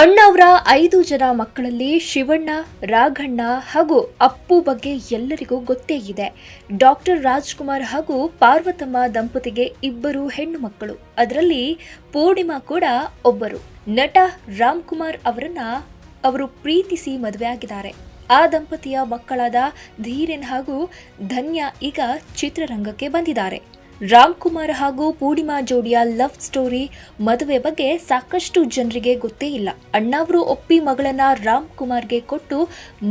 ಅಣ್ಣವರ ಐದು ಜನ ಮಕ್ಕಳಲ್ಲಿ ಶಿವಣ್ಣ, ರಾಘಣ್ಣ ಹಾಗೂ ಅಪ್ಪು ಬಗ್ಗೆ ಎಲ್ಲರಿಗೂ ಗೊತ್ತೇ ಇದೆ. ಡಾಕ್ಟರ್ ರಾಜ್ಕುಮಾರ್ ಹಾಗೂ ಪಾರ್ವತಮ್ಮ ದಂಪತಿಗೆ ಇಬ್ಬರು ಹೆಣ್ಣು ಮಕ್ಕಳು. ಅದರಲ್ಲಿ ಪೂರ್ಣಿಮಾ ಕೂಡ ಒಬ್ಬರು. ನಟ ರಾಮ್ ಕುಮಾರ್ ಅವರನ್ನ ಅವರು ಪ್ರೀತಿಸಿ ಮದುವೆಯಾಗಿದ್ದಾರೆ ಆ ದಂಪತಿಯ ಮಕ್ಕಳಾದ ಧೀರೆನ್ ಹಾಗೂ ಧನ್ಯ ಈಗ ಚಿತ್ರರಂಗಕ್ಕೆ ಬಂದಿದ್ದಾರೆ. ರಾಮ್ ಕುಮಾರ್ ಹಾಗೂ ಪೂರ್ಣಿಮಾ ಜೋಡಿಯ ಲವ್ ಸ್ಟೋರಿ ಮದುವೆ ಬಗ್ಗೆ ಸಾಕಷ್ಟು ಜನರಿಗೆ ಗೊತ್ತೇ ಇಲ್ಲ. ಅಣ್ಣಾವ್ರು ಒಪ್ಪಿ ಮಗಳನ್ನ ರಾಮ್ ಕುಮಾರ್ಗೆ ಕೊಟ್ಟು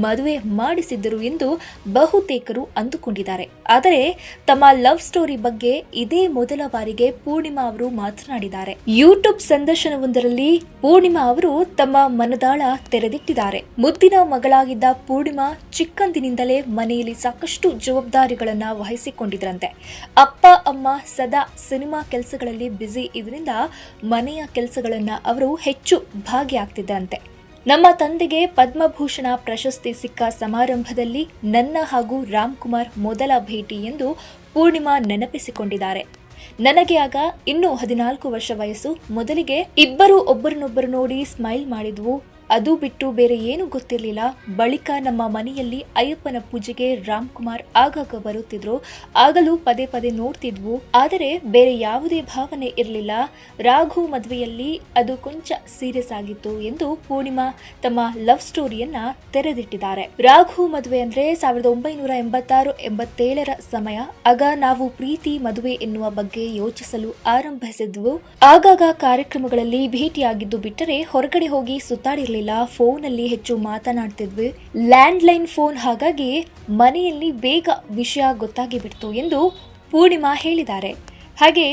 ಮದುವೆ ಮಾಡಿಸಿದ್ದರು ಎಂದು ಬಹುತೇಕರು ಅಂದುಕೊಂಡಿದ್ದಾರೆ. ಆದರೆ ತಮ್ಮ ಲವ್ ಸ್ಟೋರಿ ಬಗ್ಗೆ ಇದೇ ಮೊದಲ ಬಾರಿಗೆ ಪೂರ್ಣಿಮಾ ಅವರು ಮಾತನಾಡಿದ್ದಾರೆ. ಯೂಟ್ಯೂಬ್ ಸಂದರ್ಶನವೊಂದರಲ್ಲಿ ಪೂರ್ಣಿಮಾ ಅವರು ತಮ್ಮ ಮನದಾಳ ತೆರೆದಿಟ್ಟಿದ್ದಾರೆ. ಮುದ್ದಿನ ಮಗಳಾಗಿದ್ದ ಪೂರ್ಣಿಮಾ ಚಿಕ್ಕಂದಿನಿಂದಲೇ ಮನೆಯಲ್ಲಿ ಸಾಕಷ್ಟು ಜವಾಬ್ದಾರಿಗಳನ್ನ ವಹಿಸಿಕೊಂಡಿದ್ರಂತೆ. ಅಪ್ಪ ಸದಾ ಸಿನಿಮಾ ಕೆಲಸಗಳಲ್ಲಿ ಬ್ಯುಸಿ ಇದರಿಂದ ಮನೆಯ ಕೆಲಸಗಳನ್ನು ಅವರು ಹೆಚ್ಚು ಭಾಗಿಯಾಗ್ತಿದ್ದಂತೆ ನಮ್ಮ ತಂದೆಗೆ ಪದ್ಮಭೂಷಣ ಪ್ರಶಸ್ತಿ ಸಿಕ್ಕ ಸಮಾರಂಭದಲ್ಲಿ ನನ್ನ ಹಾಗೂ ರಾಮ್ ಕುಮಾರ್ ಮೊದಲ ಭೇಟಿ ಎಂದು ಪೂರ್ಣಿಮಾ ನೆನಪಿಸಿಕೊಂಡಿದ್ದಾರೆ. ನನಗೆ ಆಗ ಇನ್ನೂ ಹದಿನಾಲ್ಕು ವರ್ಷ ವಯಸ್ಸು. ಮೊದಲಿಗೆ ಇಬ್ಬರು ಒಬ್ಬರನ್ನೊಬ್ಬರು ನೋಡಿ ಸ್ಮೈಲ್ ಮಾಡಿದ್ವು. ಅದು ಬಿಟ್ಟು ಬೇರೆ ಏನು ಗೊತ್ತಿರಲಿಲ್ಲ. ಬಳಿಕ ನಮ್ಮ ಮನೆಯಲ್ಲಿ ಅಯ್ಯಪ್ಪನ ಪೂಜೆಗೆ ರಾಮ್ ಕುಮಾರ್ ಆಗಾಗ ಬರುತ್ತಿದ್ರು. ಆಗಲೂ ಪದೇ ಪದೇ ನೋಡ್ತಿದ್ವು. ಆದರೆ ಬೇರೆ ಯಾವುದೇ ಭಾವನೆ ಇರಲಿಲ್ಲ. ರಾಘು ಮದುವೆಯಲ್ಲಿ ಅದು ಕೊಂಚ ಸೀರಿಯಸ್ ಆಗಿತ್ತು ಎಂದು ಪೂರ್ಣಿಮಾ ತಮ್ಮ ಲವ್ ಸ್ಟೋರಿಯನ್ನ ತೆರೆದಿಟ್ಟಿದ್ದಾರೆ. ರಾಘು ಮದುವೆ ಅಂದ್ರೆ ಸಾವಿರದ ಒಂಬೈನೂರ ಎಂಬತ್ತಾರು, ಎಂಬತ್ತೇಳರ ಸಮಯ. ಆಗ ನಾವು ಪ್ರೀತಿ ಮದುವೆ ಎನ್ನುವ ಬಗ್ಗೆ ಯೋಚಿಸಲು ಆರಂಭಿಸಿದ್ವು. ಆಗಾಗ ಕಾರ್ಯಕ್ರಮಗಳಲ್ಲಿ ಭೇಟಿಯಾಗಿದ್ದು ಬಿಟ್ಟರೆ ಹೊರಗಡೆ ಹೋಗಿ ಸುತ್ತಾಡಿರಲಿಲ್ಲ. ಫೋನ್ ಫೋನಲ್ಲಿ ಹೆಚ್ಚು ಮಾತನಾಡ್ತಿದ್ವಿ. ಲ್ಯಾಂಡ್ ಲೈನ್ ಫೋನ್ ಹಾಗಾಗಿ ಮನೆಯಲ್ಲಿ ಬೇಗ ವಿಷಯ ಗೊತ್ತಾಗಿ ಬಿಡ್ತು ಎಂದು ಪೂರ್ಣಿಮಾ ಹೇಳಿದ್ದಾರೆ. ಹಾಗೆ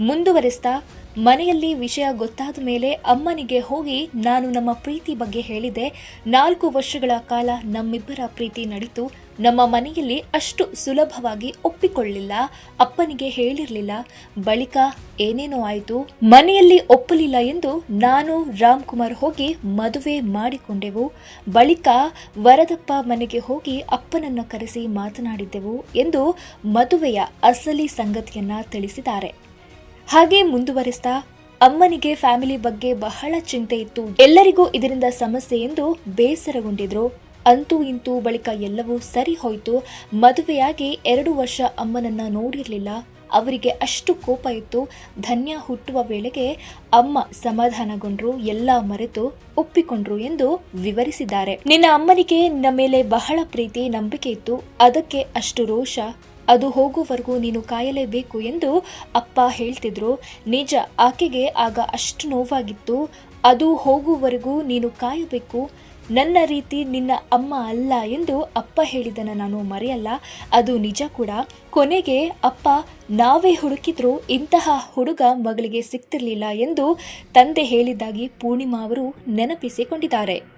ಮುಂದುವರಿಸ್ತಾ ಮನೆಯಲ್ಲಿ ವಿಷಯ ಗೊತ್ತಾದ ಮೇಲೆ ಅಮ್ಮನಿಗೆ ಹೋಗಿ ನಾನು ನಮ್ಮ ಪ್ರೀತಿ ಬಗ್ಗೆ ಹೇಳಿದೆ. ನಾಲ್ಕು ವರ್ಷಗಳ ಕಾಲ ನಮ್ಮಿಬ್ಬರ ಪ್ರೀತಿ ನಡೀತು. ನಮ್ಮ ಮನೆಯಲ್ಲಿ ಅಷ್ಟು ಸುಲಭವಾಗಿ ಒಪ್ಪಿಕೊಳ್ಳಿಲ್ಲ. ಅಪ್ಪನಿಗೆ ಹೇಳಿರಲಿಲ್ಲ. ಬಳಿಕ ಏನೇನೋ ಆಯಿತು. ಮನೆಯಲ್ಲಿ ಒಪ್ಪಲಿಲ್ಲ ಎಂದು ನಾನು ರಾಮ್ ಕುಮಾರ್ ಹೋಗಿ ಮದುವೆ ಮಾಡಿಕೊಂಡೆವು. ಬಳಿಕ ವರದಪ್ಪ ಮನೆಗೆ ಹೋಗಿ ಅಪ್ಪನನ್ನು ಕರೆಸಿ ಮಾತನಾಡಿದ್ದೆವು ಎಂದು ಮದುವೆಯ ಅಸಲಿ ಸಂಗತಿಯನ್ನ ತಿಳಿಸಿದ್ದಾರೆ. ಹಾಗೆ ಮುಂದುವರಿಸ್ತಾ ಅಮ್ಮನಿಗೆ ಫ್ಯಾಮಿಲಿ ಬಗ್ಗೆ ಬಹಳ ಚಿಂತೆ ಇತ್ತು. ಎಲ್ಲರಿಗೂ ಇದರಿಂದ ಸಮಸ್ಯೆ ಎಂದು ಬೇಸರಗೊಂಡಿದ್ರು. ಅಂತೂ ಇಂತೂ ಬಳಿಕ ಎಲ್ಲವೂ ಸರಿ ಹೋಯ್ತು. ಮದುವೆಯಾಗಿ ಎರಡು ವರ್ಷ ಅಮ್ಮನನ್ನ ನೋಡಿರಲಿಲ್ಲ. ಅವರಿಗೆ ಅಷ್ಟು ಕೋಪ ಇತ್ತು. ಧನ್ಯ ಹುಟ್ಟುವ ವೇಳೆಗೆ ಅಮ್ಮ ಸಮಾಧಾನಗೊಂಡ್ರು, ಎಲ್ಲ ಮರೆತು ಒಪ್ಪಿಕೊಂಡ್ರು ಎಂದು ವಿವರಿಸಿದ್ದಾರೆ. ನಿನ್ನ ಅಮ್ಮನಿಗೆ ನಿನ್ನ ಮೇಲೆ ಬಹಳ ಪ್ರೀತಿ, ನಂಬಿಕೆ ಇತ್ತು. ಅದಕ್ಕೆ ಅಷ್ಟು ರೋಷ ಅದು ಹೋಗುವವರೆಗೂ ನೀನು ಕಾಯಲೇಬೇಕು ಎಂದು ಅಪ್ಪ ಹೇಳ್ತಿದ್ರು. ನಿಜ, ಆಕೆಗೆ ಆಗ ಅಷ್ಟು ನೋವಾಗಿತ್ತು. ಅದು ಹೋಗುವವರೆಗೂ ನೀನು ಕಾಯಬೇಕು. ನನ್ನ ರೀತಿ ನಿನ್ನ ಅಮ್ಮ ಅಲ್ಲ ಎಂದು ಅಪ್ಪ ಹೇಳಿದನ ನಾನು ಮರೆಯಲ್ಲ. ಅದು ನಿಜ ಕೂಡ. ಕೊನೆಗೆ ಅಪ್ಪ, ನಾವೇ ಹುಡುಕಿದ್ರು, ಇಂತಹ ಹುಡುಗ ಮಗಳಿಗೆ ಸಿಗ್ತಿರ್ಲಿಲ್ಲ ಎಂದು ತಂದೆ ಹೇಳಿದ್ದಾಗಿ ಪೂರ್ಣಿಮಾ ಅವರು ನೆನಪಿಸಿಕೊಂಡಿದ್ದಾರೆ.